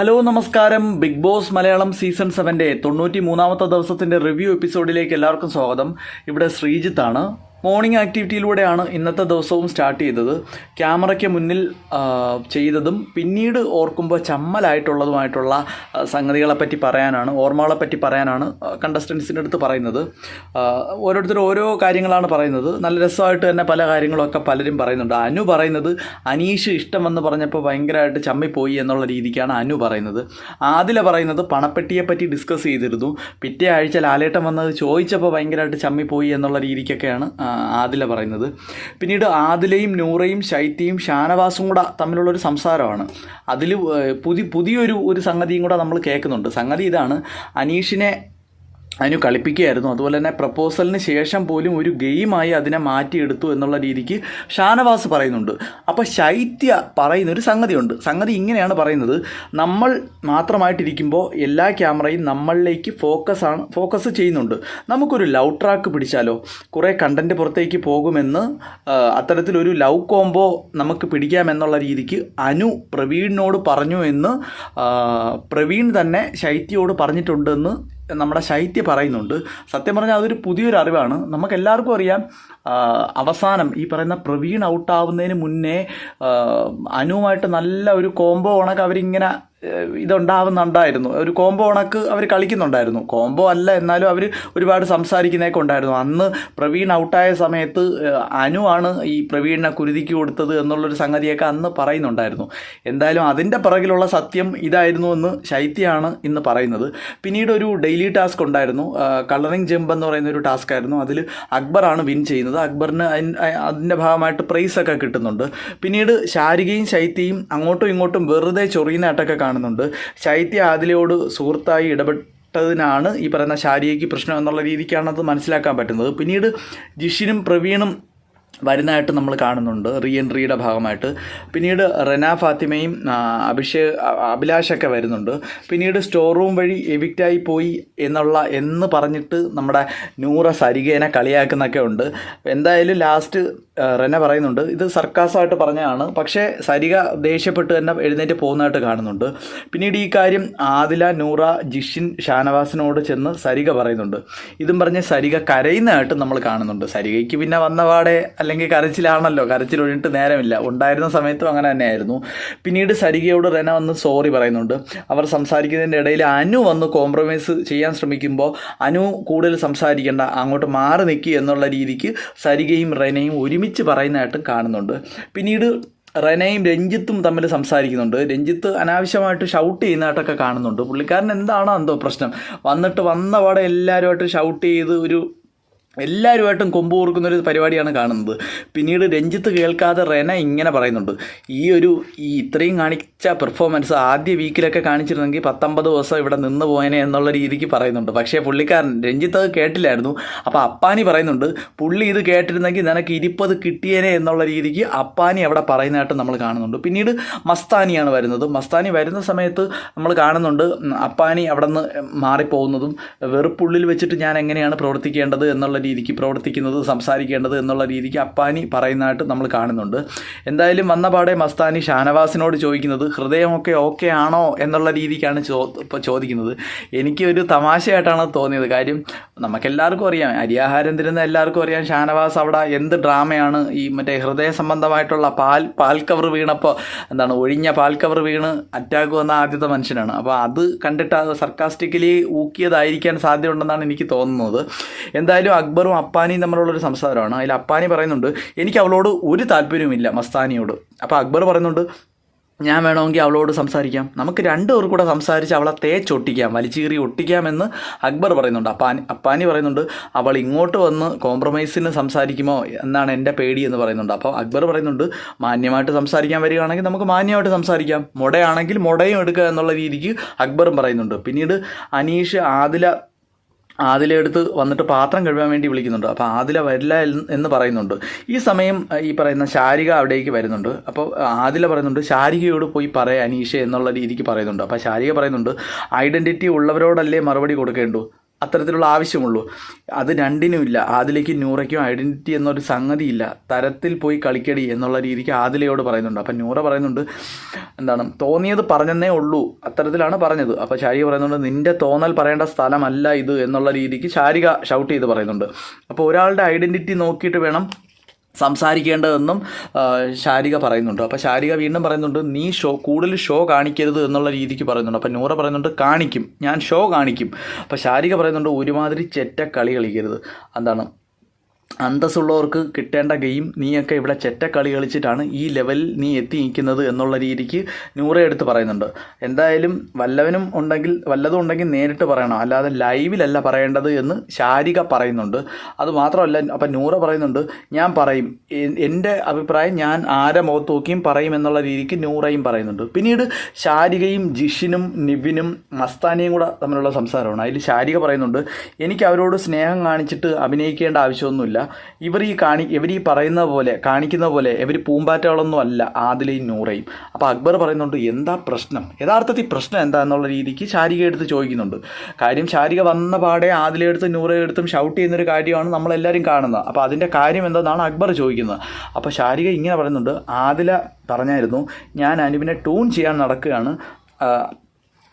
Hello നമസ്കാരം. Big Boss Malayalam season സെവന്റെ തൊണ്ണൂറ്റി മൂന്നാമത്തെ ദിവസത്തിന്റെ റിവ്യൂ എപ്പിസോഡിലേക്ക് എല്ലാവർക്കും സ്വാഗതം. ഇവിടെ ശ്രീജിത്താണ് മോർണിംഗ് ആക്ടിവിറ്റിയിലൂടെയാണ് ഇന്നത്തെ ദിവസവും സ്റ്റാർട്ട് ചെയ്തത്. ക്യാമറയ്ക്ക് മുന്നിൽ ചെയ്തതും പിന്നീട് ഓർക്കുമ്പോൾ ചമ്മലായിട്ടുള്ളതുമായിട്ടുള്ള സംഗതികളെപ്പറ്റി പറയാനാണ് ഓർമ്മകളെപ്പറ്റി പറയാനാണ് കണ്ടസ്റ്റൻസിന്റെ അടുത്ത് പറയുന്നത്. ഓരോരുത്തർ ഓരോ കാര്യങ്ങളാണ് പറയുന്നത്. നല്ല രസമായിട്ട് തന്നെ പല കാര്യങ്ങളൊക്കെ പലരും പറയുന്നുണ്ട്. അനു പറയുന്നത് അനീഷ് ഇഷ്ടമെന്ന് പറഞ്ഞപ്പോൾ ഭയങ്കരമായിട്ട് ചമ്മിപ്പോയി എന്നുള്ള രീതിക്കാണ് അനു പറയുന്നത്. ആദില പറയുന്നത് പണപ്പെട്ടിയെപ്പറ്റി ഡിസ്കസ് ചെയ്തിരുന്നു. പിറ്റേ ആഴ്ച ലാലേട്ടൻ വന്നത് ചോദിച്ചപ്പോൾ ഭയങ്കരമായിട്ട് ചമ്മിപ്പോയി എന്നുള്ള രീതിക്കൊക്കെയാണ് ആദില പറയുന്നത്. പിന്നീട് ആദിലയും നൂറയും ശൈത്യയും ഷാനവാസും കൂടെ തമ്മിലുള്ളൊരു സംസാരമാണ്. അതിൽ പുതിയ പുതിയൊരു ഒരു സംഗതിയും കൂടെ നമ്മൾ കേൾക്കുന്നുണ്ട്. സംഗതി ഇതാണ്. അനീഷിനെ അതിന് കളിപ്പിക്കുകയായിരുന്നു. അതുപോലെ തന്നെ പ്രപ്പോസലിന് ശേഷം പോലും ഒരു ഗെയിമായി അതിനെ മാറ്റിയെടുത്തു എന്നുള്ള രീതിക്ക് ഷാനവാസ് പറയുന്നുണ്ട്. അപ്പോൾ ശൈത്യ പറയുന്നൊരു സംഗതിയുണ്ട്. സംഗതി ഇങ്ങനെയാണ് പറയുന്നത്. നമ്മൾ മാത്രമായിട്ടിരിക്കുമ്പോൾ എല്ലാ ക്യാമറയും നമ്മളിലേക്ക് ഫോക്കസ് ആണ് ഫോക്കസ് ചെയ്യുന്നുണ്ട്. നമുക്കൊരു ലവ് ട്രാക്ക് പിടിച്ചാലോ? കുറേ കണ്ടന്റ് പുറത്തേക്ക് പോകുമെന്ന് അത്തരത്തിലൊരു ലവ് കോംബോ നമുക്ക് പിടിക്കാമെന്നുള്ള രീതിക്ക് അനു പ്രവീണിനോട് പറഞ്ഞു എന്ന് പ്രവീൺ തന്നെ ശൈത്യയോട് പറഞ്ഞിട്ടുണ്ടെന്ന് നമ്മുടെ ശൈത്യ പറയുന്നുണ്ട്. സത്യം പറഞ്ഞാൽ അതൊരു പുതിയൊരു അറിവാണ് നമുക്ക് എല്ലാവർക്കും അറിയാം. അവസാനം ഈ പറയുന്ന പ്രവീൺ ഔട്ടാവുന്നതിന് മുന്നേ അനുവുമായിട്ട് നല്ല ഒരു കോംബോ ഉണക്ക് അവരിങ്ങനെ ഇതുണ്ടാവുന്നുണ്ടായിരുന്നു. ഒരു കോംബോ ഉണക്ക് അവർ കളിക്കുന്നുണ്ടായിരുന്നു. കോംബോ അല്ല എന്നാലും അവർ ഒരുപാട് സംസാരിക്കുന്നതൊക്കെ ഉണ്ടായിരുന്നു. അന്ന് പ്രവീൺ ഔട്ടായ സമയത്ത് അനുവാണ് ഈ പ്രവീണിനെ കുരുതിക്ക് കൊടുത്തത് എന്നുള്ളൊരു സംഗതിയൊക്കെ അന്ന് പറയുന്നുണ്ടായിരുന്നു. എന്തായാലും അതിന്റെ പിറകിലുള്ള സത്യം ഇതായിരുന്നു എന്ന് ശൈത്യാണ് ഇന്ന് പറയുന്നത്. പിന്നീട് ഒരു ഡെയിലി ടാസ്ക് ഉണ്ടായിരുന്നു. കളറിംഗ് ജമ്പ് എന്ന് പറയുന്ന ഒരു ടാസ്ക് ആയിരുന്നു. അതിൽ അക്ബറാണ് വിൻ ചെയ്യുന്നത്. അക്ബറിന് അതിന്റെ ഭാഗമായിട്ട് പ്രൈസൊക്കെ കിട്ടുന്നുണ്ട്. പിന്നീട് ശാരികയും ശൈത്യയും അങ്ങോട്ടും ഇങ്ങോട്ടും വെറുതെ ചൊറിയുന്നതായിട്ടൊക്കെ കാണുന്നുണ്ട്. ശൈത്യ ആദിലയോട് സുഹൃത്തായി ഇടപെട്ട് ാണ് ഈ പറയുന്ന ശാരീരിക പ്രശ്നം എന്നുള്ള രീതിക്കാണ് അത് മനസ്സിലാക്കാൻ പറ്റുന്നത്. പിന്നീട് ജിഷിനും പ്രവീണും വരുന്നതായിട്ട് നമ്മൾ കാണുന്നുണ്ട് റീ എൻട്രിയുടെ ഭാഗമായിട്ട്. പിന്നീട് റെന ഫാത്തിമയും അഭിഷേക് അഭിലാഷൊക്കെ വരുന്നുണ്ട്. പിന്നീട് സ്റ്റോർ റൂം വഴി എവിക്റ്റായി പോയി എന്നുള്ള എന്ന് പറഞ്ഞിട്ട് നമ്മുടെ നൂറ സരികേനെ കളിയാക്കുന്നൊക്കെ ഉണ്ട്. എന്തായാലും ലാസ്റ്റ് റെന പറയുന്നുണ്ട് ഇത് സർക്കാസായിട്ട് പറഞ്ഞതാണ് പക്ഷേ സരിക ദേഷ്യപ്പെട്ട് തന്നെ എഴുന്നേറ്റ് പോകുന്നതായിട്ട് കാണുന്നുണ്ട്. പിന്നീട് ഈ കാര്യം ആദില നൂറ ജിഷിൻ ഷാനവാസിനോട് ചെന്ന് സരിക പറയുന്നുണ്ട്. ഇതും പറഞ്ഞ് സരിക കരയുന്നതായിട്ട് നമ്മൾ കാണുന്നുണ്ട്. സരികയ്ക്ക് പിന്നെ വന്നപാടെ അല്ലെങ്കിൽ കരച്ചിലാണല്ലോ. കരച്ചിൽ ഒഴിഞ്ഞിട്ട് നേരമില്ല. ഉണ്ടായിരുന്ന സമയത്തും അങ്ങനെ തന്നെയായിരുന്നു. പിന്നീട് സരികയോട് റെന വന്ന് സോറി പറയുന്നുണ്ട്. അവർ സംസാരിക്കുന്നതിന്റെ ഇടയിൽ അനു വന്ന് കോംപ്രമൈസ് ചെയ്യാൻ ശ്രമിക്കുമ്പോൾ അനു കൂടുതൽ സംസാരിക്കേണ്ട അങ്ങോട്ട് മാറി നിൽക്കുക എന്നുള്ള രീതിക്ക് സരികയും റെനയും ഒരുമിച്ച് പറയുന്നതായിട്ടും കാണുന്നുണ്ട്. പിന്നീട് റെനയും രഞ്ജിത്തും തമ്മിൽ സംസാരിക്കുന്നുണ്ട്. രഞ്ജിത്ത് അനാവശ്യമായിട്ട് ഷൗട്ട് ചെയ്യുന്നതായിട്ടൊക്കെ കാണുന്നുണ്ട്. പുള്ളിക്കാരൻ എന്താണോ എന്തോ പ്രശ്നം. വന്നിട്ട് വന്ന പാടെ എല്ലാവരുമായിട്ട് ഷൗട്ട് ചെയ്ത് ഒരു എല്ലാവരുമായിട്ടും കൊമ്പ് ഒരു പരിപാടിയാണ് കാണുന്നത്. പിന്നീട് രഞ്ജിത്ത് കേൾക്കാതെ റെന ഇങ്ങനെ പറയുന്നുണ്ട് ഈ ഒരു ഈ ഇത്രയും കാണിച്ച പെർഫോമൻസ് ആദ്യ വീക്കിലൊക്കെ കാണിച്ചിരുന്നെങ്കിൽ പത്തൊമ്പത് ദിവസം ഇവിടെ നിന്ന് പോയനെ എന്നുള്ള രീതിക്ക് പറയുന്നുണ്ട്. പക്ഷേ പുള്ളിക്കാരൻ രഞ്ജിത്ത് അത് കേട്ടില്ലായിരുന്നു. അപ്പോൾ അപ്പാനി പറയുന്നുണ്ട് പുള്ളി ഇത് കേട്ടിരുന്നെങ്കിൽ നിനക്ക് ഇരിപ്പത് കിട്ടിയേനെ എന്നുള്ള രീതിക്ക് അപ്പാനി അവിടെ പറയുന്നതായിട്ട് നമ്മൾ കാണുന്നുണ്ട്. പിന്നീട് മസ്താനിയാണ് വരുന്നത്. മസ്താനി വരുന്ന സമയത്ത് നമ്മൾ കാണുന്നുണ്ട് അപ്പാനി അവിടെ നിന്ന് മാറിപ്പോകുന്നതും വെറുപ്പുള്ളിൽ വെച്ചിട്ട് ഞാൻ എങ്ങനെയാണ് പ്രവർത്തിക്കേണ്ടത് എന്നുള്ള രീതിക്ക് പ്രവർത്തിക്കുന്നത് സംസാരിക്കേണ്ടത് എന്നുള്ള രീതിക്ക് അപ്പാനി പറയുന്നതായിട്ട് നമ്മൾ കാണുന്നുണ്ട്. എന്തായാലും വന്ന പാടെ മസ്താനി ഷാനവാസിനോട് ചോദിക്കുന്നത് ഹൃദയമൊക്കെ ഓക്കെ ആണോ എന്നുള്ള രീതിക്കാണ് ചോ ചോദിക്കുന്നത്. എനിക്ക് ഒരു തമാശയായിട്ടാണ് തോന്നിയത്. കാര്യം നമുക്കെല്ലാവർക്കും അറിയാം അരിയാഹാരം തരുന്ന എല്ലാവർക്കും അറിയാം ഷാനവാസ് അവിടെ എന്ത് ഡ്രാമയാണ് ഈ മറ്റേ ഹൃദയ സംബന്ധമായിട്ടുള്ള പാൽ പാൽ കവർ വീണപ്പോൾ എന്താണ് ഒഴിഞ്ഞ പാൽ കവർ വീണ് അറ്റാക്ക് വന്ന ആദ്യത്തെ മനുഷ്യനാണ്. അപ്പോൾ അത് കണ്ടിട്ട് സർക്കാസ്റ്റിക്കലി ഊക്കിയതായിരിക്കാൻ സാധ്യതയുണ്ടെന്നാണ് എനിക്ക് തോന്നുന്നത്. എന്തായാലും അക്ബറും അപ്പാനിയും തമ്മിലുള്ളൊരു സംസാരമാണ്. അതിൽ അപ്പാനി പറയുന്നുണ്ട് എനിക്ക് അവളോട് ഒരു താല്പര്യവുമില്ല മസ്താനിയോട്. അപ്പോൾ അക്ബർ പറയുന്നുണ്ട് ഞാൻ വേണമെങ്കിൽ അവളോട് സംസാരിക്കാം. നമുക്ക് രണ്ടു പേർ കൂടെ സംസാരിച്ച് അവളെ തേച്ചൊട്ടിക്കാം വലിച്ചീറി ഒട്ടിക്കാമെന്ന് അക്ബർ പറയുന്നുണ്ട്. അപ്പാനി അപ്പാനി പറയുന്നുണ്ട് അവൾ ഇങ്ങോട്ട് വന്ന് കോംപ്രമൈസിന് സംസാരിക്കുമോ എന്നാണ് എന്റെ പേടി എന്ന് പറയുന്നുണ്ട്. അപ്പോൾ അക്ബർ പറയുന്നുണ്ട് മാന്യമായിട്ട് സംസാരിക്കാൻ വരികയാണെങ്കിൽ നമുക്ക് മാന്യമായിട്ട് സംസാരിക്കാം. മുടയാണെങ്കിൽ മുടയും എടുക്കുക എന്നുള്ള രീതിക്ക് അക്ബറും പറയുന്നുണ്ട്. പിന്നീട് അനീഷ് ആദില ആദില എടുത്ത് വന്നിട്ട് പാത്രം കഴുകാൻ വേണ്ടി വിളിക്കുന്നുണ്ട്. അപ്പോൾ ആദില വരില്ല എന്ന് പറയുന്നുണ്ട്. ഈ സമയം ഈ പറയുന്ന ശാരിക അവിടേക്ക് വരുന്നുണ്ട്. അപ്പോൾ ആദില പറയുന്നുണ്ട് ശാരികയോട് പോയി പറയാം അനീഷ എന്നുള്ള രീതിക്ക് പറയുന്നുണ്ട്. അപ്പോൾ ശാരിക പറയുന്നുണ്ട് ഐഡന്റിറ്റി ഉള്ളവരോടല്ലേ മറുപടി കൊടുക്കേണ്ടു? അത്തരത്തിലുള്ള ആവശ്യമുള്ളൂ. അത് രണ്ടിനും ഇല്ല. ആദിലേക്ക് നൂറയ്ക്കും ഐഡന്റിറ്റി എന്നൊരു സംഗതി ഇല്ല തരത്തിൽ പോയി കളിക്കടി എന്നുള്ള രീതിക്ക് ആദിലയോട് പറയുന്നുണ്ട്. അപ്പം നൂറ പറയുന്നുണ്ട് എന്താണ് തോന്നിയത് പറഞ്ഞെന്നേ ഉള്ളൂ. അത്തരത്തിലാണ് പറഞ്ഞത്. അപ്പോൾ ശാരിക പറയുന്നുണ്ട് നിന്റെ തോന്നൽ പറയേണ്ട സ്ഥലമല്ല ഇത് എന്നുള്ള രീതിക്ക് ശാരിക ഷൗട്ട് ചെയ്ത് പറയുന്നുണ്ട്. അപ്പോൾ ഒരാളുടെ ഐഡന്റിറ്റി നോക്കിയിട്ട് വേണം സംസാരിക്കേണ്ടതെന്നും ശാരിക പറയുന്നുണ്ട്. അപ്പോൾ ശാരിക വീണ്ടും പറയുന്നുണ്ട് നീ ഷോ കൂടുതൽ ഷോ കാണിക്കരുത് എന്നുള്ള രീതിക്ക് പറയുന്നുണ്ട്. അപ്പോൾ നൂറ പറയുന്നുണ്ട് കാണിക്കും. ഞാൻ ഷോ കാണിക്കും. അപ്പോൾ ശാരിക പറയുന്നുണ്ട് ഒരുമാതിരി ചെറ്റ കളി കളിക്കരുത്. എന്താണ്? അന്തസ്സുള്ളവർക്ക് കിട്ടേണ്ട ഗെയിം നീയൊക്കെ ഇവിടെ ചെറ്റ കളി കളിച്ചിട്ടാണ് ഈ ലെവലിൽ നീ എത്തി നിൽക്കുന്നത് എന്നുള്ള രീതിക്ക് നൂറ എടുത്ത് പറയുന്നുണ്ട്. എന്തായാലും വല്ലവനും ഉണ്ടെങ്കിൽ വല്ലതും ഉണ്ടെങ്കിൽ നേരിട്ട് പറയണം. അല്ലാതെ ലൈവിലല്ല പറയേണ്ടത് എന്ന് ശാരിക പറയുന്നുണ്ട്. അത് മാത്രമല്ല അപ്പം നൂറ പറയുന്നുണ്ട് ഞാൻ പറയും. എന്റെ അഭിപ്രായം ഞാൻ ആരെ മുഖത്ത് നോക്കിയും പറയും എന്നുള്ള രീതിക്ക് നൂറയും പറയുന്നുണ്ട്. പിന്നീട് ശാരികയും ജിഷിനും നിവിനും മസ്താനിയും കൂടെ തമ്മിലുള്ള സംസാരമാണ്. അതിൽ ശാരിക പറയുന്നുണ്ട് എനിക്ക് അവരോട് സ്നേഹം കാണിച്ചിട്ട് അഭിനയിക്കേണ്ട ആവശ്യമൊന്നുമില്ല. ഇവർ ഈ കാണി ഇവർ ഈ പറയുന്ന പോലെ കാണിക്കുന്ന പോലെ ഇവർ പൂമ്പാറ്റകളൊന്നും അല്ല ആദിലയും നൂറയും. അപ്പോൾ അക്ബർ പറയുന്നുണ്ട് എന്താ പ്രശ്നം? യഥാർത്ഥത്തിൽ പ്രശ്നം എന്താ? എന്നുള്ള രീതിക്ക് ശാരിക എടുത്ത് ചോദിക്കുന്നുണ്ട്. കാര്യം ശാരിക വന്ന പാടെ ആദിലെടുത്തും നൂറേ നൂറ എടുത്തും ഷൗട്ട് ചെയ്യുന്നൊരു കാര്യമാണ് നമ്മളെല്ലാവരും കാണുന്നത്. അപ്പോൾ അതിന്റെ കാര്യം എന്താണ് അക്ബർ ചോദിക്കുന്നത്. അപ്പോൾ ശാരിക ഇങ്ങനെ പറയുന്നുണ്ട് ആദില പറഞ്ഞായിരുന്നു ഞാൻ അനുവിനെ ട്യൂൺ ചെയ്യാൻ നടക്കുകയാണ്.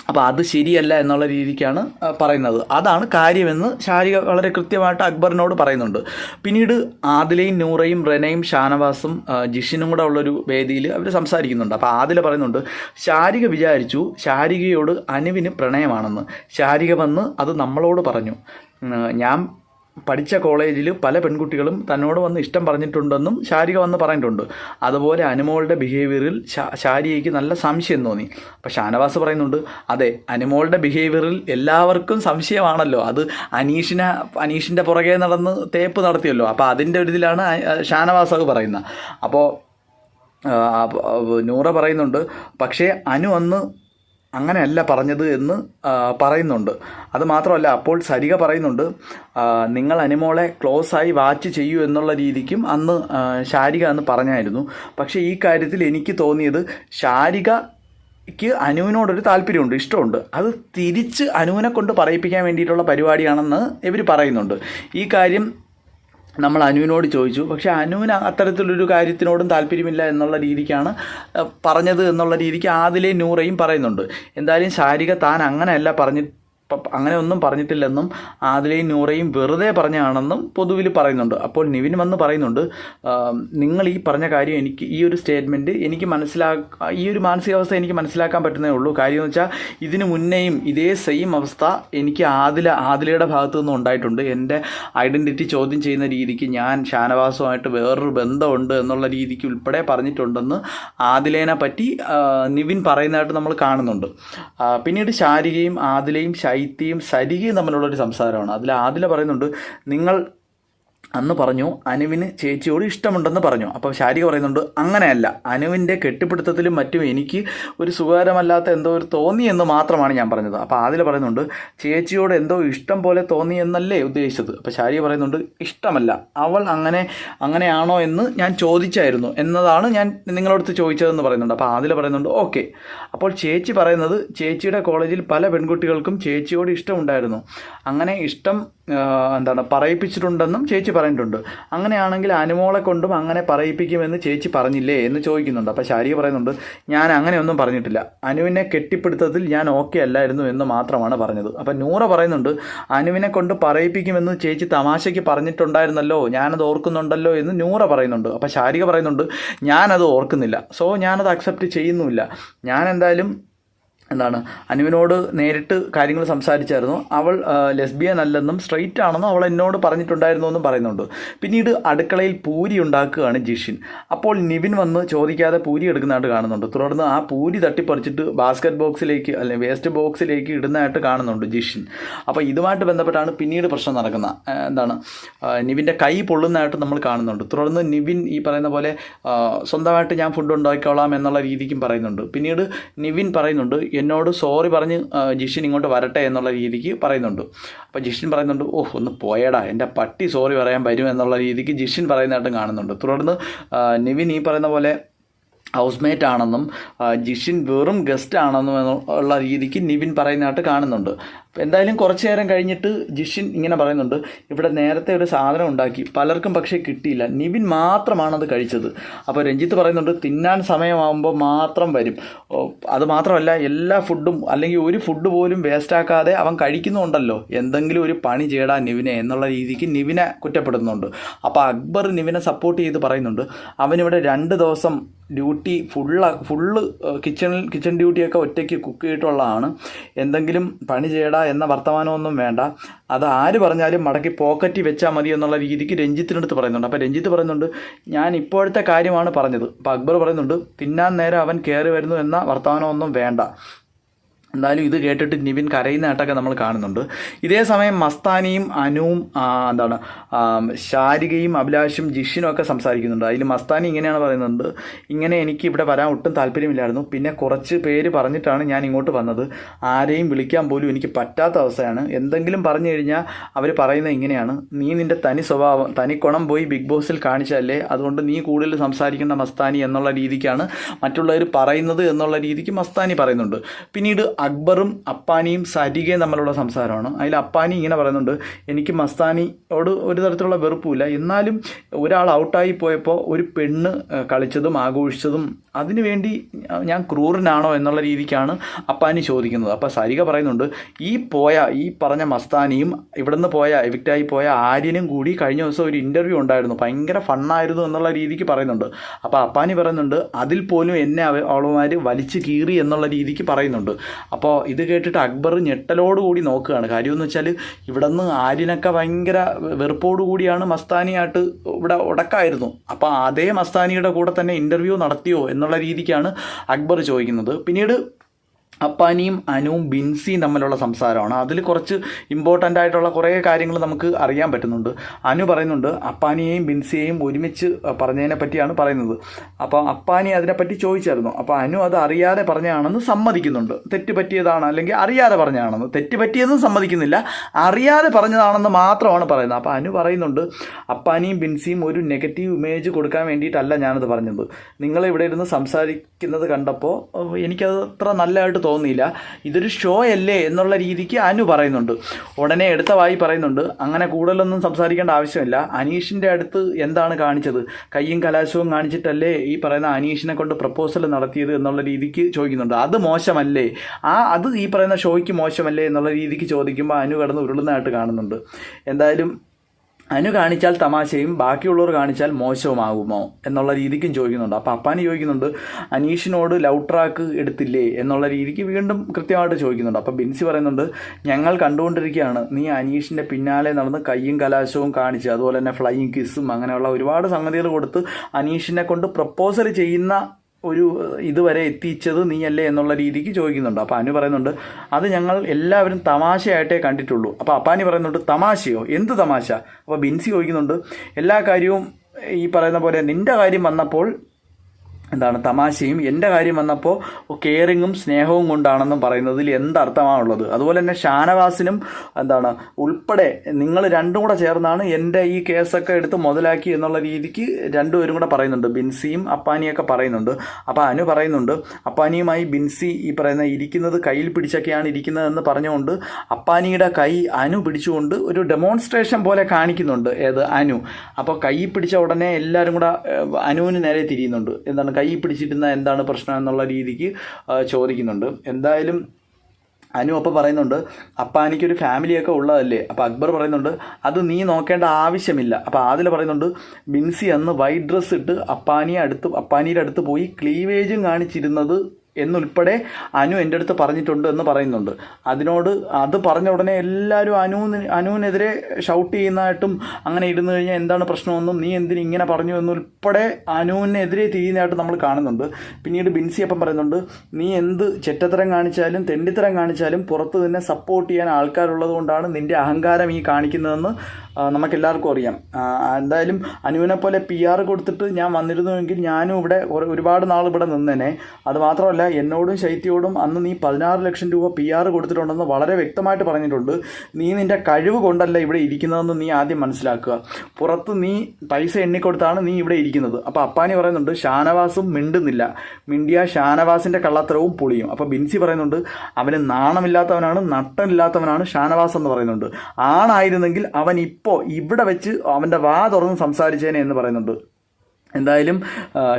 അപ്പോൾ അത് ശരിയല്ല എന്നുള്ള രീതിക്കാണ് പറയുന്നത്. അതാണ് കാര്യമെന്ന് ഷാരിക വളരെ കൃത്യമായിട്ട് അക്ബറിനോട് പറയുന്നുണ്ട്. പിന്നീട് ആദിലയും നൂറയും റെനയും ഷാനവാസും ജിഷിനും കൂടെ ഉള്ളൊരു വേദിയിൽ അവർ സംസാരിക്കുന്നുണ്ട്. അപ്പോൾ ആദില പറയുന്നുണ്ട് ഷാരിക വിചാരിച്ചു ഷാരികയോട് അനുവിന് പ്രണയമാണെന്ന്. ഷാരിക വന്ന് അത് നമ്മളോട് പറഞ്ഞു. ഞാൻ പഠിച്ച കോളേജിൽ പല പെൺകുട്ടികളും തന്നോട് വന്ന് ഇഷ്ടം പറഞ്ഞിട്ടുണ്ടെന്നും ശാരിക വന്ന് പറഞ്ഞിട്ടുണ്ട്. അതുപോലെ അനുമോളുടെ ബിഹേവിയറിൽ ശാരികയ്ക്ക് നല്ല സംശയം തോന്നി. അപ്പോൾ ഷാനവാസ് പറയുന്നുണ്ട് അതെ അനുമോളുടെ ബിഹേവിയറിൽ എല്ലാവർക്കും സംശയമാണല്ലോ. അത് അനീഷിനെ അനീഷിന്റെ പുറകെ നടന്ന് തേപ്പ് നടത്തിയല്ലോ. അപ്പോൾ അതിന്റെ ഒരു ഇതിലാണ് ഷാനവാസ് അത് പറയുന്നത്. അപ്പോൾ നൂറ പറയുന്നുണ്ട് പക്ഷേ അനു അന്ന് അങ്ങനെയല്ല പറഞ്ഞത് എന്ന് പറയുന്നുണ്ട്. അത് മാത്രമല്ല അപ്പോൾ സരിക പറയുന്നുണ്ട് നിങ്ങൾ അനിമോളെ ക്ലോസ് ആയി വാച്ച് ചെയ്യൂ എന്നുള്ള രീതിക്കും അന്ന് ശാരിക അന്ന് പറഞ്ഞായിരുന്നു. പക്ഷേ ഈ കാര്യത്തിൽ എനിക്ക് തോന്നിയത് ശാരിക ക്ക് അനുവിനോടൊരു താല്പര്യമുണ്ട് ഇഷ്ടമുണ്ട്. അത് തിരിച്ച് അനുവിനെ കൊണ്ട് പറയിപ്പിക്കാൻ വേണ്ടിയിട്ടുള്ള പരിപാടിയാണെന്ന് ഇവർ പറയുന്നുണ്ട്. ഈ കാര്യം നമ്മൾ അനുവിനോട് ചോദിച്ചു. പക്ഷേ അനുവിന് അത്തരത്തിലൊരു കാര്യത്തിനോടും താല്പര്യമില്ല എന്നുള്ള രീതിക്കാണ് പറഞ്ഞത് എന്നുള്ള രീതിക്ക് ആദിലെ നൂറയും പറയുന്നുണ്ട്. എന്തായാലും ശാരിക താൻ അങ്ങനെയല്ല പറഞ്ഞി അങ്ങനെ ഒന്നും പറഞ്ഞിട്ടില്ലെന്നും ആദിലയും നൂറയും വെറുതെ പറഞ്ഞാണെന്നും പൊതുവിൽ പറയുന്നുണ്ട്. അപ്പോൾ നിവിൻ വന്ന് പറയുന്നുണ്ട് നിങ്ങൾ ഈ പറഞ്ഞ കാര്യം എനിക്ക് ഈ ഒരു സ്റ്റേറ്റ്മെന്റ് എനിക്ക് മനസ്സിലാ ഈ ഒരു മാനസികാവസ്ഥ എനിക്ക് മനസ്സിലാക്കാൻ പറ്റുന്നേ ഉള്ളൂ. കാര്യം എന്ന് വെച്ചാൽ ഇതിനു മുന്നേയും ഇതേ സെയിം അവസ്ഥ എനിക്ക് ആദില ആദിലയുടെ ഭാഗത്തു നിന്നും ഉണ്ടായിട്ടുണ്ട്. എന്റെ ഐഡന്റിറ്റി ചോദ്യം ചെയ്യുന്ന രീതിക്ക് ഞാൻ ഷാനവാസുമായിട്ട് വേറൊരു ബന്ധമുണ്ട് എന്നുള്ള രീതിക്ക് ഉൾപ്പെടെ പറഞ്ഞിട്ടുണ്ടെന്ന് ആദിലേനെ പറ്റി നിവിൻ പറയുന്നതായിട്ട് നമ്മൾ കാണുന്നുണ്ട്. പിന്നീട് ശാരികയും ആദിലയും ശൈത്യയും സരികയും തമ്മിലുള്ള ഒരു സംസാരമാണ്. അതിൽ ആദില പറയുന്നുണ്ട് നിങ്ങൾ അന്ന് പറഞ്ഞു അനുവിന് ചേച്ചിയോട് ഇഷ്ടമുണ്ടെന്ന് പറഞ്ഞു. അപ്പം ശാരിക പറയുന്നുണ്ട് അങ്ങനെയല്ല. അനുവിന്റെ കെട്ടിപ്പിടുത്തത്തിലും മറ്റും എനിക്ക് ഒരു സുഖകരമല്ലാത്ത എന്തോ ഒരു തോന്നി എന്ന് മാത്രമാണ് ഞാൻ പറഞ്ഞത്. അപ്പോൾ ആദില പറയുന്നുണ്ട് ചേച്ചിയോട് എന്തോ ഇഷ്ടം പോലെ തോന്നി എന്നല്ലേ ഉദ്ദേശിച്ചത്? അപ്പോൾ ശാരിക പറയുന്നുണ്ട് ഇഷ്ടമല്ല. അവൾ അങ്ങനെ അങ്ങനെയാണോ എന്ന് ഞാൻ ചോദിച്ചായിരുന്നു. എന്നതാണ് ഞാൻ നിങ്ങളടുത്ത് ചോദിച്ചതെന്ന് പറയുന്നുണ്ട്. അപ്പോൾ ആദില പറയുന്നുണ്ട് ഓക്കെ. അപ്പോൾ ചേച്ചി പറയുന്നത് ചേച്ചിയുടെ കോളേജിൽ പല പെൺകുട്ടികൾക്കും ചേച്ചിയോട് ഇഷ്ടമുണ്ടായിരുന്നു. അങ്ങനെ ഇഷ്ടം എന്താണ് പറയിപ്പിച്ചിട്ടുണ്ടെന്നും ചേച്ചി പറഞ്ഞിട്ടുണ്ട്. അങ്ങനെയാണെങ്കിൽ അനുമോളെ കൊണ്ടും അങ്ങനെ പറയിപ്പിക്കുമെന്ന് ചേച്ചി പറഞ്ഞില്ലേ എന്ന് ചോദിക്കുന്നുണ്ട്. അപ്പോൾ ശാരിക പറയുന്നുണ്ട് ഞാൻ അങ്ങനെയൊന്നും പറഞ്ഞിട്ടില്ല. അനുവിനെ കെട്ടിപ്പിടുത്തത്തിൽ ഞാൻ ഓക്കെ അല്ലായിരുന്നു എന്ന് മാത്രമാണ് പറഞ്ഞത്. അപ്പോൾ നൂറ പറയുന്നുണ്ട് അനുവിനെ കൊണ്ട് പറയിപ്പിക്കുമെന്ന് ചേച്ചി തമാശയ്ക്ക് പറഞ്ഞിട്ടുണ്ടായിരുന്നല്ലോ ഞാനത് ഓർക്കുന്നുണ്ടല്ലോ എന്ന് നൂറ പറയുന്നുണ്ട്. അപ്പോൾ ശാരിക പറയുന്നുണ്ട് ഞാനത് ഓർക്കുന്നില്ല. സോ ഞാനത് അക്സെപ്റ്റ് ചെയ്യുന്നുമില്ല. ഞാൻ എന്തായാലും എന്താണ് അനുവിനോട് നേരിട്ട് കാര്യങ്ങൾ സംസാരിച്ചായിരുന്നു. അവൾ ലെസ്ബിയൻ അല്ലെന്നും സ്ട്രെയിറ്റ് ആണെന്നും അവൾ എന്നോട് പറഞ്ഞിട്ടുണ്ടായിരുന്നു എന്നും പറയുന്നുണ്ട്. പിന്നീട് അടുക്കളയിൽ പൂരി ഉണ്ടാക്കുകയാണ് ജിഷിൻ. അപ്പോൾ നിവിൻ വന്ന് ചോദിക്കാതെ പൂരി എടുക്കുന്നതായിട്ട് കാണുന്നുണ്ട്. തുടർന്ന് ആ പൂരി തട്ടിപ്പറിച്ചിട്ട് ബാസ്ക്കറ്റ് ബോക്സിലേക്ക് അല്ലെങ്കിൽ വേസ്റ്റ് ബോക്സിലേക്ക് ഇടുന്നതായിട്ട് കാണുന്നുണ്ട് ജിഷിൻ. അപ്പോൾ ഇതുമായിട്ട് ബന്ധപ്പെട്ടാണ് പിന്നീട് പ്രശ്നം നടക്കുന്നത്. എന്താണ് നിവിന്റെ കൈ പൊള്ളുന്നതായിട്ട് നമ്മൾ കാണുന്നുണ്ട്. തുടർന്ന് നിവിൻ ഈ പറയുന്ന പോലെ സ്വന്തമായിട്ട് ഞാൻ ഫുഡ് ഉണ്ടാക്കിക്കോളാം എന്നുള്ള രീതിക്കും പറയുന്നുണ്ട്. പിന്നീട് നിവിൻ പറയുന്നുണ്ട് എന്നോട് സോറി പറഞ്ഞ് ജിഷിൻ ഇങ്ങോട്ട് വരട്ടെ എന്നുള്ള രീതിക്ക് പറയുന്നുണ്ട്. അപ്പോൾ ജിഷിൻ പറയുന്നുണ്ട് ഓഹ് ഒന്ന് പോയടാ എന്റെ പട്ടി സോറി പറയാൻ വരും എന്നുള്ള രീതിക്ക് ജിഷിൻ പറയുന്നതായിട്ടും കാണുന്നുണ്ട്. തുടർന്ന് നിവിൻ ഈ പറയുന്ന പോലെ ഹൗസ് മേറ്റ് ആണെന്നും ജിഷിൻ വെറും ഗസ്റ്റ് ആണെന്നും ഉള്ള രീതിക്ക് നിവിൻ പറയുന്നതായിട്ട് കാണുന്നുണ്ട്. എന്തായാലും കുറച്ച് നേരം കഴിഞ്ഞിട്ട് ജിഷിൻ ഇങ്ങനെ പറയുന്നുണ്ട് ഇവിടെ നേരത്തെ ഒരു സാധനം ഉണ്ടാക്കി പലർക്കും പക്ഷേ കിട്ടിയില്ല. നിവിൻ മാത്രമാണത് കഴിച്ചത്. അപ്പോൾ രഞ്ജിത്ത് പറയുന്നുണ്ട് തിന്നാൻ സമയമാകുമ്പോൾ മാത്രം വരും. അത് മാത്രമല്ല എല്ലാ ഫുഡും അല്ലെങ്കിൽ ഒരു ഫുഡ് പോലും വേസ്റ്റാക്കാതെ അവൻ കഴിക്കുന്നുണ്ടല്ലോ. എന്തെങ്കിലും ഒരു പണി ചെയ്യടാ നിവിനെ എന്നുള്ള രീതിക്ക് നിവിനെ കുറ്റപ്പെടുന്നുണ്ട് അപ്പോൾ അക്ബർ നിവിനെ സപ്പോർട്ട് ചെയ്ത് പറയുന്നുണ്ട് അവനിവിടെ രണ്ട് ദിവസം ഡ്യൂട്ടി ഫുള്ള് ഫുള്ള് കിച്ചണിൽ കിച്ചൺ ഡ്യൂട്ടിയൊക്കെ ഒറ്റയ്ക്ക് കുക്ക് ചെയ്തിട്ടുള്ളതാണ്. എന്തെങ്കിലും പണി ചെയ്യടാ എന്ന വർത്തമാനമൊന്നും വേണ്ട. അത് ആര് പറഞ്ഞാലും മടക്കി പോക്കറ്റിൽ വെച്ചാൽ മതി എന്നുള്ള രീതിക്ക് രഞ്ജിത്തിനടുത്ത് പറയുന്നുണ്ട്. അപ്പോൾ രഞ്ജിത്ത് പറയുന്നുണ്ട് ഞാൻ ഇപ്പോഴത്തെ കാര്യമാണ് പറഞ്ഞത്. അപ്പോൾ അക്ബർ പറയുന്നുണ്ട് തിന്നാൻ നേരം അവൻ കയറി വരുന്നു എന്ന വർത്തമാനമൊന്നും വേണ്ട. എന്തായാലും ഇത് കേട്ടിട്ട് നിവിൻ കരയുന്നതായിട്ടൊക്കെ നമ്മൾ കാണുന്നുണ്ട്. ഇതേ സമയം മസ്താനിയും അനുവും എന്താണ് ശാരികയും അഭിലാഷും ജിഷിനും ഒക്കെ സംസാരിക്കുന്നുണ്ട്. അതിൽ മസ്താനി ഇങ്ങനെയാണ് പറയുന്നത്. ഇങ്ങനെ എനിക്ക് ഇവിടെ വരാൻ ഒട്ടും താല്പര്യമില്ലായിരുന്നു. പിന്നെ കുറച്ച് പേര് പറഞ്ഞിട്ടാണ് ഞാൻ ഇങ്ങോട്ട് വന്നത്. ആരെയും വിളിക്കാൻ പോലും എനിക്ക് പറ്റാത്ത അവസ്ഥയാണ്. എന്തെങ്കിലും പറഞ്ഞു കഴിഞ്ഞാൽ അവർ പറയുന്നത് ഇങ്ങനെയാണ്. നീ നിന്റെ തനി സ്വഭാവം തനിക്കുണം പോയി ബിഗ് ബോസിൽ കാണിച്ചല്ലേ അതുകൊണ്ട് നീ കൂടുതൽ സംസാരിക്കേണ്ട മസ്താനി എന്നുള്ള രീതിക്കാണ് മറ്റുള്ളവർ പറയുന്നത് എന്നുള്ള രീതിക്ക് മസ്താനി പറയുന്നുണ്ട്. പിന്നീട് അക്ബറും അപ്പാനിയും സരികയും തമ്മിലുള്ള സംസാരമാണ്. അതിൽ അപ്പാനി ഇങ്ങനെ പറയുന്നുണ്ട് എനിക്ക് മസ്താനിയോട് ഒരു തരത്തിലുള്ള വെറുപ്പില്ല എന്നാലും ഒരാൾ ഔട്ടായി പോയപ്പോൾ ഒരു പെണ്ണ് കളിച്ചതും ആഘോഷിച്ചതും അതിനുവേണ്ടി ഞാൻ ക്രൂരനാണോ എന്നുള്ള രീതിക്കാണ് അപ്പാനി ചോദിക്കുന്നത്. അപ്പോൾ സരിക പറയുന്നുണ്ട് ഈ പോയ ഈ പറഞ്ഞ മസ്താനിയും ഇവിടുന്ന് പോയ എവിക്റ്റായി പോയ ആര്യനും കൂടി കഴിഞ്ഞ ദിവസം ഒരു ഇന്റർവ്യൂ ഉണ്ടായിരുന്നു. ഭയങ്കര ഫണ്ണായിരുന്നു എന്നുള്ള രീതിക്ക് പറയുന്നുണ്ട്. അപ്പോൾ അപ്പാനി പറയുന്നുണ്ട് അതിൽ പോലും എന്നെ അവ അവളുമാർ വലിച്ചു കീറി എന്നുള്ള രീതിക്ക് പറയുന്നുണ്ട്. അപ്പോൾ ഇത് കേട്ടിട്ട് അക്ബർ ഞെട്ടലോടുകൂടി നോക്കുകയാണ്. കാര്യമെന്ന് വെച്ചാൽ ഇവിടെ നിന്ന് ആര്യനൊക്കെ ഭയങ്കര വെറുപ്പോടു കൂടിയാണ് മസ്താനിയായിട്ട് ഇവിടെ ഉടക്കായിരുന്നു. അപ്പോൾ അതേ മസ്താനിയുടെ കൂടെ തന്നെ ഇന്റർവ്യൂ നടത്തിയോ എന്നുള്ള രീതിക്കാണ് അക്ബർ ചോദിക്കുന്നത്. പിന്നീട് അപ്പാനിയും അനുവും ബിൻസിയും തമ്മിലുള്ള സംസാരമാണ്. അതിൽ കുറച്ച് ഇമ്പോർട്ടന്റ് ആയിട്ടുള്ള കുറേ കാര്യങ്ങൾ നമുക്ക് അറിയാൻ പറ്റുന്നുണ്ട്. അനു പറയുന്നുണ്ട് അപ്പാനിയെയും ബിൻസിയെയും ഒരുമിച്ച് പറഞ്ഞതിനെ പറ്റിയാണ് പറയുന്നത്. അപ്പോൾ അപ്പാനി അതിനെപ്പറ്റി ചോദിച്ചായിരുന്നു. അപ്പോൾ അനു അത് അറിയാതെ പറഞ്ഞതാണെന്ന് സമ്മതിക്കുന്നുണ്ട്. തെറ്റ് പറ്റിയതാണ് അല്ലെങ്കിൽ അറിയാതെ പറഞ്ഞതാണെന്ന്. തെറ്റ് പറ്റിയതെന്നും സമ്മതിക്കുന്നില്ല. അറിയാതെ പറഞ്ഞതാണെന്ന് മാത്രമാണ് പറയുന്നത്. അപ്പോൾ അനു പറയുന്നുണ്ട് അപ്പാനിയും ബിൻസിയും ഒരു നെഗറ്റീവ് ഇമേജ് കൊടുക്കാൻ വേണ്ടിയിട്ടല്ല ഞാനത് പറഞ്ഞത്. നിങ്ങൾ ഇവിടെ ഇരുന്ന് സംസാരിക്കുന്നത് കണ്ടപ്പോൾ എനിക്കത് അത്ര നല്ലതായിട്ട് തോന്നിയില്ല. ഇതൊരു ഷോ അല്ലേ എന്നുള്ള രീതിക്ക് അനു പറയുന്നുണ്ട്. ഉടനെ എടുത്ത വായി പറയുന്നുണ്ട്. അങ്ങനെ കൂടുതലൊന്നും സംസാരിക്കേണ്ട ആവശ്യമില്ല. അനീഷിന്റെ അടുത്ത് എന്താണ് കാണിച്ചത്? കയ്യും കലാശവും കാണിച്ചിട്ടല്ലേ ഈ പറയുന്ന അനീഷിനെ കൊണ്ട് പ്രപ്പോസൽ നടത്തിയത് എന്നുള്ള രീതിക്ക് ചോദിക്കുന്നുണ്ട്. അത് മോശമല്ലേ? ആ അത് ഈ പറയുന്ന ഷോയ്ക്ക് മോശമല്ലേ എന്നുള്ള രീതിക്ക് ചോദിക്കുമ്പോൾ അനു കടന്ന് ഉരുളുന്നതായിട്ട് കാണുന്നുണ്ട്. എന്തായാലും അനു കാണിച്ചാൽ തമാശയും ബാക്കിയുള്ളവർ കാണിച്ചാൽ മോശവുമാകുമോ എന്നുള്ള രീതിക്കും ചോദിക്കുന്നുണ്ട്. അപ്പോൾ അപ്പാനി ചോദിക്കുന്നുണ്ട് അനീഷിനോട് ലവ് ട്രാക്ക് എടുത്തില്ലേ എന്നുള്ള രീതിക്ക് വീണ്ടും കൃത്യമായിട്ട് ചോദിക്കുന്നുണ്ട്. അപ്പോൾ ബിൻസി പറയുന്നുണ്ട് ഞങ്ങൾ കണ്ടുകൊണ്ടിരിക്കുകയാണ്. നീ അനീഷിന്റെ പിന്നാലെ നടന്ന് കയ്യും കലാശവും കാണിച്ച് അതുപോലെ തന്നെ ഫ്ലൈയിങ് കിസ്സും അങ്ങനെയുള്ള ഒരുപാട് സംഗതികൾ കൊടുത്ത് അനീഷിനെ കൊണ്ട് പ്രപ്പോസൽ ചെയ്യുന്ന ഒരു ഇതുവരെ എത്തിച്ചത് നീയല്ലേ എന്നുള്ള രീതിക്ക് ചോദിക്കുന്നുണ്ട്. അപ്പോൾ അനു പറയുന്നുണ്ട് അത് ഞങ്ങൾ എല്ലാവരും തമാശയായിട്ടേ കണ്ടിട്ടുള്ളൂ. അപ്പോൾ അപ്പാനി പറയുന്നുണ്ട് തമാശയോ? എന്ത് തമാശ? അപ്പോൾ ബിൻസി ചോദിക്കുന്നുണ്ട് എല്ലാ കാര്യവും ഈ പറയുന്ന പോലെ നിന്റെ കാര്യം വന്നപ്പോൾ എന്താണ് തമാശയും എന്റെ കാര്യം വന്നപ്പോൾ കെയറിങ്ങും സ്നേഹവും കൊണ്ടാണെന്നും പറയുന്നതിൽ എന്തർത്ഥമാണുള്ളത്? അതുപോലെ തന്നെ ഷാനവാസിനും എന്താണ് ഉൾപ്പെടെ നിങ്ങൾ രണ്ടും കൂടെ ചേർന്നാണ് എന്റെ ഈ കേസൊക്കെ എടുത്ത് മുതലാക്കി എന്നുള്ള രീതിക്ക് രണ്ടുപേരും കൂടെ പറയുന്നുണ്ട്. ബിൻസിയും അപ്പാനിയൊക്കെ പറയുന്നുണ്ട്. അപ്പോൾ അനു പറയുന്നുണ്ട് അപ്പാനിയുമായി ബിൻസി ഈ പറയുന്ന ഇരിക്കുന്നത് കയ്യിൽ പിടിച്ചൊക്കെയാണ് ഇരിക്കുന്നതെന്ന് പറഞ്ഞുകൊണ്ട് അപ്പാനിയുടെ കൈ അനു പിടിച്ചുകൊണ്ട് ഒരു ഡെമോൺസ്ട്രേഷൻ പോലെ കാണിക്കുന്നുണ്ട്. ഏത്? അനു. അപ്പോൾ കൈ പിടിച്ച ഉടനെ എല്ലാവരും കൂടെ അനുവിന് നേരെ തിരിയുന്നുണ്ട്. എന്താണ് കൈ പിടിച്ചിരുന്ന എന്താണ് പ്രശ്നം എന്നുള്ള രീതിക്ക് ചോദിക്കുന്നുണ്ട്. എന്തായാലും അനു അപ്പോൾ പറയുന്നുണ്ട് അപ്പാനിക്കൊരു ഫാമിലിയൊക്കെ ഉള്ളതല്ലേ? അപ്പോൾ അക്ബർ പറയുന്നുണ്ട് അത് നീ നോക്കേണ്ട ആവശ്യമില്ല. അപ്പോൾ ആദിൽ പറയുന്നുണ്ട് ബിൻസി അന്ന് വൈറ്റ് ഡ്രസ്സ് ഇട്ട് അപ്പാനിയെ അടുത്ത് അപ്പാനിയുടെ അടുത്ത് പോയി ക്ലീവേജും കാണിച്ചിരുന്നത് എന്നുൾപ്പെടെ അനു എന്റെ അടുത്ത് പറഞ്ഞിട്ടുണ്ട് എന്ന് പറയുന്നുണ്ട്. അതിനോട് അത് പറഞ്ഞ ഉടനെ എല്ലാവരും അനുവിന് അനുവിനെതിരെ ഷൗട്ട് ചെയ്യുന്നതായിട്ടും അങ്ങനെ ഇരുന്നു കഴിഞ്ഞാൽ എന്താണ് പ്രശ്നമൊന്നും നീ എന്തിന് ഇങ്ങനെ പറഞ്ഞു എന്നുൾപ്പെടെ അനുവിനെതിരെ തിരിയുന്നതായിട്ട് നമ്മൾ കാണുന്നുണ്ട്. പിന്നീട് ബിൻസി അപ്പം പറയുന്നുണ്ട് നീ എന്ത് ചെറ്റത്തരം കാണിച്ചാലും തെണ്ടിത്തരം കാണിച്ചാലും പുറത്ത് തന്നെ സപ്പോർട്ട് ചെയ്യാൻ ആൾക്കാരുള്ളത് കൊണ്ടാണ് നിന്റെ അഹങ്കാരം ഈ കാണിക്കുന്നതെന്ന് നമുക്കെല്ലാവർക്കും അറിയാം. എന്തായാലും അനുവിനെ പോലെ പി ആർ കൊടുത്തിട്ട് ഞാൻ വന്നിരുന്നുവെങ്കിൽ ഞാനും ഇവിടെ ഒരുപാട് നാൾ ഇവിടെ നിന്നേനെ. അത് മാത്രമല്ല എന്നോടും ശൈത്യയോടും അന്ന് നീ പതിനാറ് ലക്ഷം രൂപ പി ആർ കൊടുത്തിട്ടുണ്ടെന്ന് വളരെ വ്യക്തമായിട്ട് പറഞ്ഞിട്ടുണ്ട്. നീ നിന്റെ കഴിവ് കൊണ്ടല്ല ഇവിടെ ഇരിക്കുന്നതെന്ന് നീ ആദ്യം മനസ്സിലാക്കുക. പുറത്ത് നീ പൈസ എണ്ണിക്കൊടുത്താണ് നീ ഇവിടെ ഇരിക്കുന്നത്. അപ്പോൾ അപ്പാനി പറയുന്നുണ്ട് ഷാനവാസും മിണ്ടുന്നില്ല. മിണ്ടിയ ഷാനവാസിന്റെ കള്ളത്തരവും പൊളിയും. അപ്പോൾ ബിൻസി പറയുന്നുണ്ട് അവന് നാണമില്ലാത്തവനാണ് നട്ടമില്ലാത്തവനാണ് ഷാനവാസ് എന്ന് പറയുന്നുണ്ട്. ആണായിരുന്നെങ്കിൽ അവൻ ഇപ്പോൾ ഇവിടെ വെച്ച് അവന്റെ വാ തുറന്ന് സംസാരിച്ചേനെ എന്ന് പറയുന്നുണ്ട്. എന്തായാലും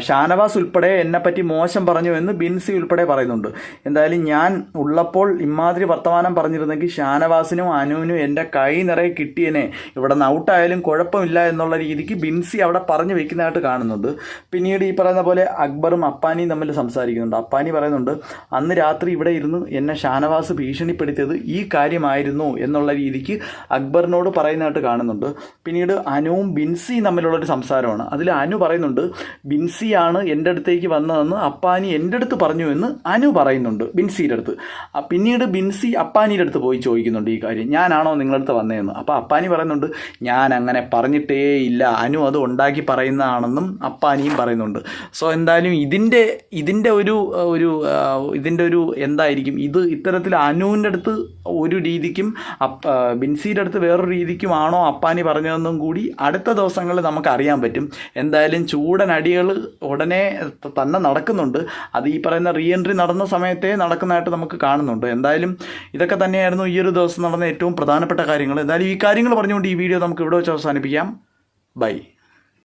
ഷാനവാസ് ഉൾപ്പെടെ എന്നെപ്പറ്റി മോശം പറഞ്ഞു എന്ന് ബിൻസി ഉൾപ്പെടെ പറയുന്നുണ്ട്. എന്തായാലും ഞാൻ ഉള്ളപ്പോൾ ഇമാതിരി വർത്തമാനം പറഞ്ഞിരുന്നെങ്കിൽ ഷാനവാസിനും അനുവിനും എന്റെ കൈ നിറയെ കിട്ടിയനെ. ഇവിടെ നിന്ന് ഔട്ടായാലും കുഴപ്പമില്ല എന്നുള്ള രീതിക്ക് ബിൻസി അവിടെ പറഞ്ഞു വെക്കുന്നതായിട്ട് കാണുന്നുണ്ട്. പിന്നീട് ഈ പറയുന്ന പോലെ അക്ബറും അപ്പാനിയും തമ്മിൽ സംസാരിക്കുന്നുണ്ട്. അപ്പാനി പറയുന്നുണ്ട് അന്ന് രാത്രി ഇവിടെ ഇരുന്ന് എന്നെ ഷാനവാസ് ഭീഷണിപ്പെടുത്തിയത് ഈ കാര്യമായിരുന്നു എന്നുള്ള രീതിക്ക് അക്ബറിനോട് പറയുന്നതായിട്ട് കാണുന്നുണ്ട്. പിന്നീട് അനുവും ബിൻസിയും തമ്മിലുള്ളൊരു സംസാരമാണ്. അതിൽ അനു പറയുന്നുണ്ട് ബിൻസിയാണ് എന്റെ അടുത്തേക്ക് വന്നതെന്ന് അപ്പാനി എന്റെ അടുത്ത് പറഞ്ഞു എന്ന് അനു പറയുന്നുണ്ട് ബിൻസിയുടെ അടുത്ത്. പിന്നീട് ബിൻസി അപ്പാനിയുടെ അടുത്ത് പോയി ചോദിക്കുന്നുണ്ട് ഈ കാര്യം ഞാനാണോ നിങ്ങളുടെ അടുത്ത് വന്നതെന്ന്? അപ്പോൾ അപ്പാനി പറയുന്നുണ്ട് ഞാൻ അങ്ങനെ പറഞ്ഞിട്ടേ ഇല്ല അനു അത് ഉണ്ടാക്കി പറയുന്നതാണെന്നും അപ്പാനിയും പറയുന്നുണ്ട്. സോ എന്തായാലും ഇതിന്റെ ഇതിന്റെ ഒരു ഒരു ഇതിന്റെ ഒരു എന്തായിരിക്കും ഇത് ഇത്തരത്തിൽ അനുവിന്റെ അടുത്ത് ഒരു രീതിക്കും ബിൻസിയുടെ അടുത്ത് വേറൊരു രീതിക്കുമാണോ അപ്പാനി പറഞ്ഞതെന്നും കൂടി അടുത്ത ദിവസങ്ങളിൽ നമുക്ക് അറിയാൻ പറ്റും. എന്തായാലും ചൂടൻ അടികൾ ഉടനെ തന്നെ നടക്കുന്നുണ്ട്. അത് ഈ പറയുന്ന റീ എൻട്രി നടന്ന സമയത്തെ നടക്കുന്നതായിട്ട് നമുക്ക് കാണുന്നുണ്ട്. എന്തായാലും ഇതൊക്കെ തന്നെയായിരുന്നു ഈ ഒരു ദിവസം നടന്ന ഏറ്റവും പ്രധാനപ്പെട്ട കാര്യങ്ങൾ. എന്തായാലും ഈ കാര്യങ്ങൾ പറഞ്ഞുകൊണ്ട് ഈ വീഡിയോ നമുക്ക് ഇവിടെ വെച്ച് അവസാനിപ്പിക്കാം. ബൈ.